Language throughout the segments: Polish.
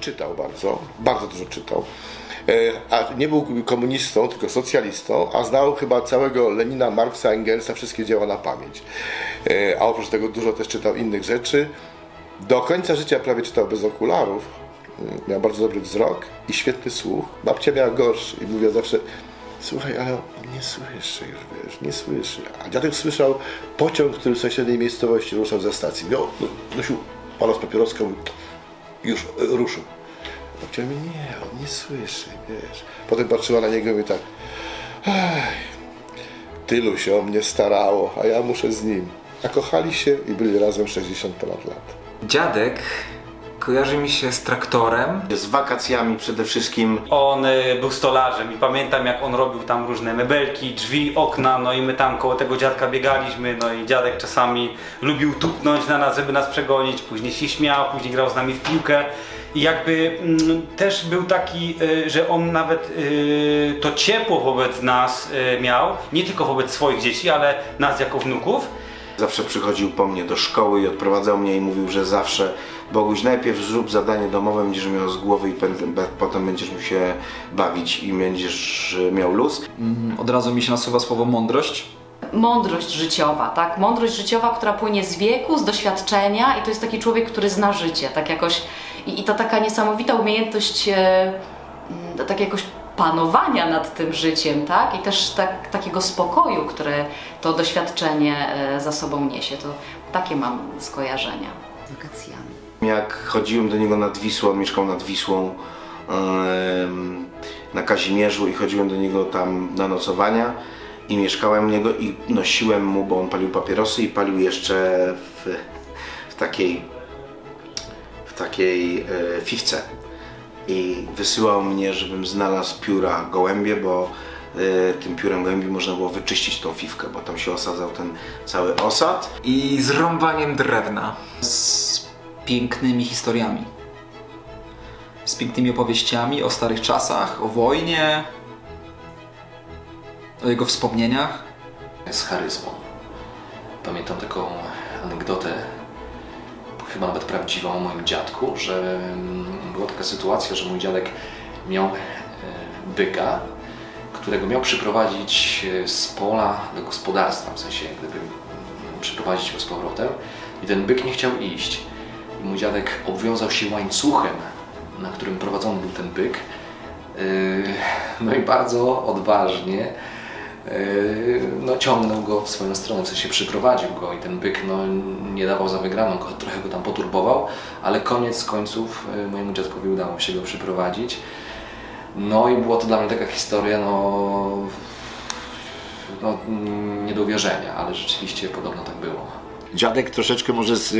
czytał bardzo, bardzo dużo czytał. E, A nie był komunistą, tylko socjalistą, a znał chyba całego Lenina, Marksa, Engelsa, wszystkie dzieła na pamięć. E, A oprócz tego dużo też czytał innych rzeczy. Do końca życia prawie czytał bez okularów. Mm, Miał bardzo dobry wzrok i świetny słuch. Babcia miała gorszy i mówiła zawsze Słuchaj, ale on nie słyszy już, wiesz, nie słyszy. A dziadek słyszał pociąg, który w sąsiedniej miejscowości ruszał ze stacji. Miał, no, nosił pana z papieroską już e, ruszył. Babcia mówi, nie, on nie słyszy, wiesz. Potem patrzyła na niego i mówi tak, ej, tylu się o mnie starało, a ja muszę z nim. A kochali się i byli razem 60 ponad lat. Dziadek kojarzy mi się z traktorem. Z wakacjami przede wszystkim. On y, był stolarzem i pamiętam jak on robił tam różne mebelki, drzwi, okna, no i my tam koło tego dziadka biegaliśmy, no i dziadek czasami lubił tupnąć na nas, żeby nas przegonić, później się śmiał, później grał z nami w piłkę. I jakby mm, też był taki, y, że on nawet y, to ciepło wobec nas y, miał, nie tylko wobec swoich dzieci, ale nas jako wnuków. Zawsze przychodził po mnie do szkoły i odprowadzał mnie i mówił, że zawsze Boguś najpierw zrób zadanie domowe, będziesz miał z głowy i pę- be- potem będziesz mu się bawić i będziesz miał luz. Od razu mi się nasuwa słowo mądrość. Mądrość życiowa, tak? Mądrość życiowa, która płynie z wieku, z doświadczenia i to jest taki człowiek, który zna życie, tak jakoś i, i to taka niesamowita umiejętność e, mm, tak jakoś panowania nad tym życiem, tak? I też tak, takiego spokoju, które to doświadczenie e, za sobą niesie. To takie mam skojarzenia z wakacjami. Jak chodziłem do niego nad Wisłą, mieszkał nad Wisłą na Kazimierzu i chodziłem do niego tam na nocowania i mieszkałem u niego i nosiłem mu, bo on palił papierosy i palił jeszcze w, w takiej w takiej e, i wysyłał mnie, żebym znalazł pióra gołębie, bo e, tym piórem gołębi można było wyczyścić tą fiwkę, bo tam się osadzał ten cały osad I z rąbaniem drewna. Z pięknymi historiami. Z pięknymi opowieściami o starych czasach, o wojnie, o jego wspomnieniach. z charyzmą. Pamiętam taką anegdotę, chyba nawet prawdziwą o moim dziadku, że mm, była taka sytuacja, że mój dziadek miał e, byka, którego miał przyprowadzić e, z pola do gospodarstwa, w sensie gdyby mm, przyprowadzić go z powrotem i ten byk nie chciał iść. I mój dziadek obwiązał się łańcuchem, na którym prowadzony był ten byk. Yy, No i bardzo odważnie no, ciągnął go w swoją stronę, w sensie przyprowadził go i ten byk no, nie dawał za wygraną, trochę go tam poturbował, ale koniec końców yy, mojemu dziadkowi udało się go przyprowadzić. No i była to dla mnie taka historia, no, no nie do uwierzenia, ale rzeczywiście podobno tak było. Dziadek troszeczkę może z,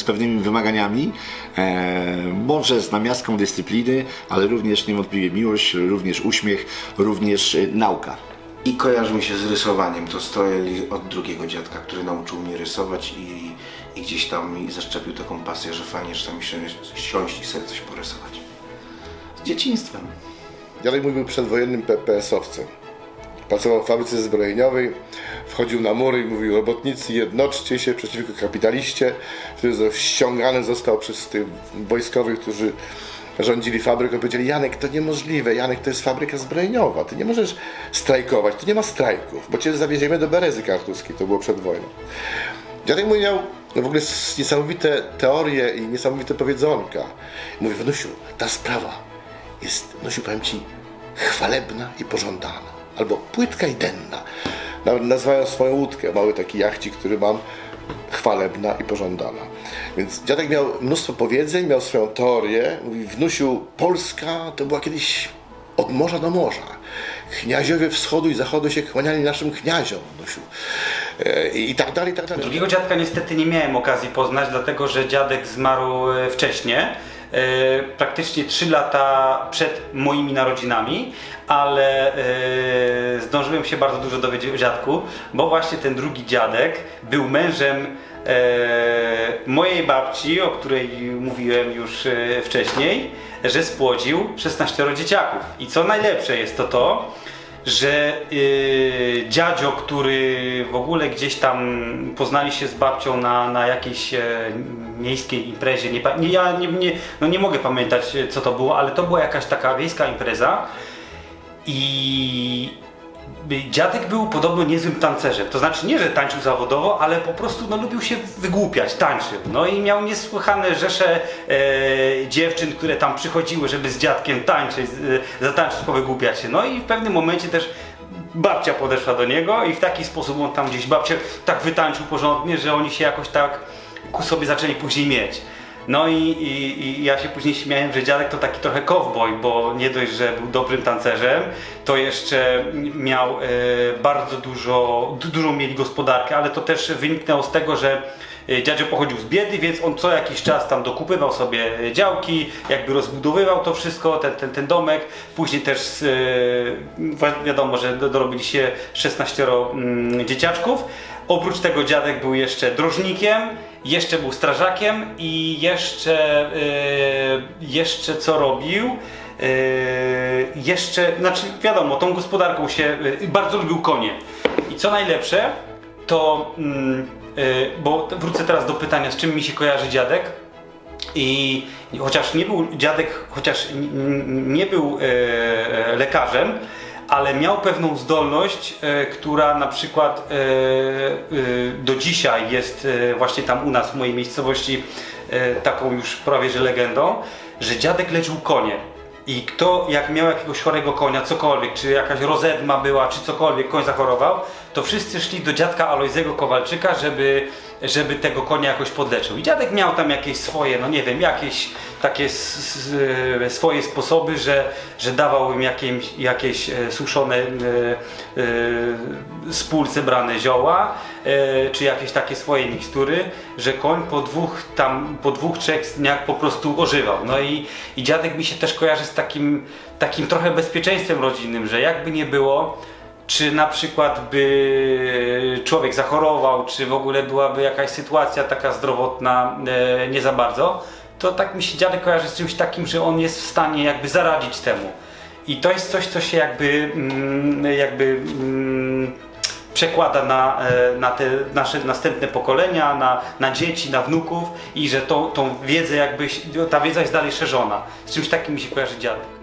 z pewnymi wymaganiami, e, może z namiastką dyscypliny, ale również niewątpliwie miłość, również uśmiech, również e, nauka. I kojarzy mi się z rysowaniem. To stroje od drugiego dziadka, który nauczył mnie rysować i, i gdzieś tam mi zaszczepił taką pasję, że fajnie czasami się siąść i sobie coś porysować. Z dzieciństwem. Mój był przedwojennym PPS-owcem. Pracował w fabryce zbrojeniowej, wchodził na mury i mówił robotnicy jednoczcie się przeciwko kapitaliście, który ściągany został przez tych wojskowych, którzy rządzili fabryką. Powiedzieli, Janek, to niemożliwe, Janek, to jest fabryka zbrojeniowa, ty nie możesz strajkować, tu nie ma strajków, bo cię zawieziemy do Berezy Kartuskiej, to było przed wojną. Dziadek mój miał no w ogóle niesamowite teorie i niesamowite powiedzonka. Mówi, Wnusiu, ta sprawa jest, Wnusiu, powiem Ci, chwalebna i pożądana. Albo płytka i denna. Nawet nazywają swoją łódkę, mały taki jachcik, który mam, chwalebna i pożądana. Więc dziadek miał mnóstwo powiedzeń, miał swoją teorię. Mówi, Wnusiu, Polska to była kiedyś od morza do morza. Kniaziowie wschodu i zachodu się kłaniali naszym kniaziom, Wnusiu. E, I tak dalej, i tak dalej. Drugiego dziadka niestety nie miałem okazji poznać, dlatego że dziadek zmarł e, wcześniej, praktycznie 3 lata przed moimi narodzinami, ale e, zdążyłem się bardzo dużo dowiedzieć o dziadku, bo właśnie ten drugi dziadek był mężem e, mojej babci, o której mówiłem już e, wcześniej, że spłodził 16 dzieciaków. I co najlepsze jest to to, że yy, dziadzio, który w ogóle gdzieś tam poznali się z babcią na, na jakiejś e, miejskiej imprezie, nie, nie, ja nie, nie, no nie mogę pamiętać co to było, ale to była jakaś taka wiejska impreza i dziadek był podobno niezłym tancerzem. To znaczy nie, że tańczył zawodowo, ale po prostu no, lubił się wygłupiać, tańczył. No i miał niesłychane rzesze e, dziewczyn, które tam przychodziły, żeby z dziadkiem tańczyć, e, zatańczyć, powygłupiać się. No i w pewnym momencie też babcia podeszła do niego i w taki sposób on tam gdzieś babcię tak wytańczył porządnie, że oni się jakoś tak ku sobie zaczęli później mieć. No i, i, i ja się później śmiałem, że dziadek to taki trochę cowboy, bo nie dość, że był dobrym tancerzem, to jeszcze miał e, bardzo dużo, du- dużą mieli gospodarkę, ale to też wyniknęło z tego, że e, dziadzio pochodził z biedy, więc on co jakiś czas tam dokupywał sobie e, działki, jakby rozbudowywał to wszystko, ten, ten, ten domek. Później też wi- wiadomo, że do- dorobili się 16 mm, dzieciaczków. Oprócz tego dziadek był jeszcze drożnikiem, jeszcze był strażakiem i jeszcze, e, jeszcze co robił? E, jeszcze, znaczy wiadomo, tą gospodarką się, e, bardzo lubił konie. I co najlepsze, to, mm, bo wrócę teraz do pytania, z czym mi się kojarzy dziadek. I chociaż nie był dziadek, chociaż nie był lekarzem, ale miał pewną zdolność, e, która na przykład e, e, do dzisiaj jest właśnie tam u nas w mojej miejscowości taką już prawie że legendą, że dziadek leczył konie. I kto, jak miał jakiegoś chorego konia, cokolwiek, czy jakaś rozedma była, czy cokolwiek, koń zachorował, to wszyscy szli do dziadka Alojzego Kowalczyka, żeby, żeby tego konia jakoś podleczył. I dziadek miał tam jakieś swoje, no nie wiem, jakieś takie e, swoje sposoby, że, że dawał im jakieś, jakieś suszone e, e, z pól zioła, czy jakieś takie swoje mikstury, że koń po dwóch tam, po dwóch, trzech dniach po prostu ożywał. No i, i dziadek mi się też kojarzy z takim, takim trochę bezpieczeństwem rodzinnym, że jakby nie było, czy na przykład by człowiek zachorował, czy w ogóle byłaby jakaś sytuacja taka zdrowotna e, nie za bardzo, to tak mi się dziadek kojarzy z czymś takim, że on jest w stanie jakby zaradzić temu. I to jest coś, co się jakby, mm, jakby mm, przekłada na, e, na te nasze następne pokolenia, na, na dzieci, na wnuków i że tą, tą wiedzę jakby, ta wiedza jest dalej szerzona. Z czymś takim mi się kojarzy dziadek.